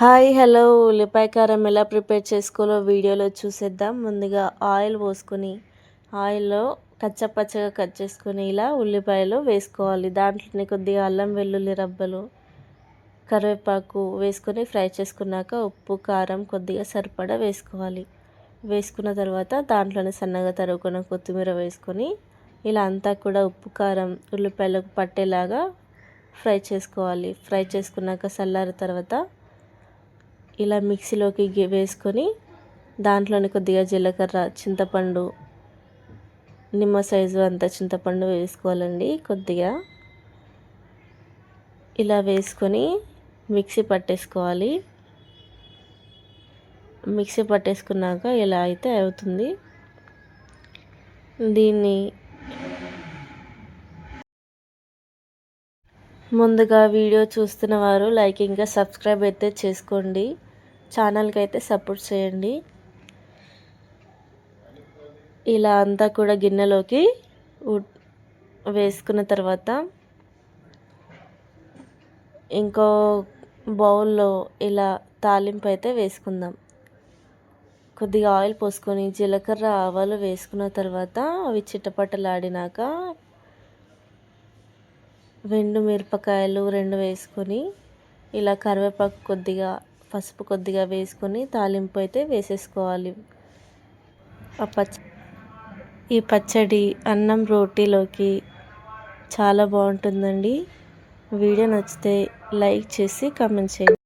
Hi hello. ఉల్లిపాయ కారం ఎలా ప్రిపేర్ చేసుకోవాలో వీడియోలో చూసేద్దాం. ముందుగా ఆయిల్ పోసుకొని ఆయిల్లో కచ్చపచ్చగా కట్ చేసుకొని ఇలా ఉల్లిపాయలు వేసుకోవాలి. దాంట్లోనే కొద్దిగా అల్లం వెల్లుల్లి రబ్బలు కరివేపాకు వేసుకొని ఫ్రై చేసుకున్నాక ఉప్పు కారం కొద్దిగా సరిపడా వేసుకోవాలి. వేసుకున్న తర్వాత దాంట్లోనే సన్నగా తరుగుకున్న కొత్తిమీర వేసుకొని ఇలా అంతా కూడా ఉప్పు కారం ఉల్లిపాయలకు పట్టేలాగా ఫ్రై చేసుకోవాలి. ఫ్రై చేసుకున్నాక చల్లారిన తర్వాత ఇలా మిక్సీలోకి వేసుకొని దాంట్లోని కొద్దిగా జీలకర్ర చింతపండు నిమ్మ సైజు అంత చింతపండు వేసుకోవాలండి కొద్దిగా. ఇలా వేసుకొని మిక్సీ పట్టేసుకోవాలి. మిక్సీ పట్టేసుకున్నాక ఇలా అయితే అవుతుంది. దీన్ని ముందుగా వీడియో చూస్తున్న వారు లైక్ ఇంకా సబ్స్క్రైబ్ అయితే చేసుకోండి. ఛానల్కి అయితే సపోర్ట్ చేయండి. ఇలా అంతా కూడా గిన్నెలోకి వేసుకున్న తర్వాత ఇంకో బౌల్లో ఇలా తాలింపు అయితే వేసుకుందాం. కొద్దిగా ఆయిల్ పోసుకొని జీలకర్ర ఆవాలు వేసుకున్న తర్వాత అవి చిట్టపట్టలాడినాక రెండు మిరపకాయలు రెండు వేసుకొని ఇలా కరివేపాకు కొద్దిగా పసుపు కొద్దిగా వేసుకొని తాలింపు అయితే వేసేసుకోవాలి. ఆ పచ్చ ఈ పచ్చడి అన్నం రోటీలోకి చాలా బాగుంటుందండి. వీడియో నచ్చితే లైక్ చేసి కామెంట్ చేయండి.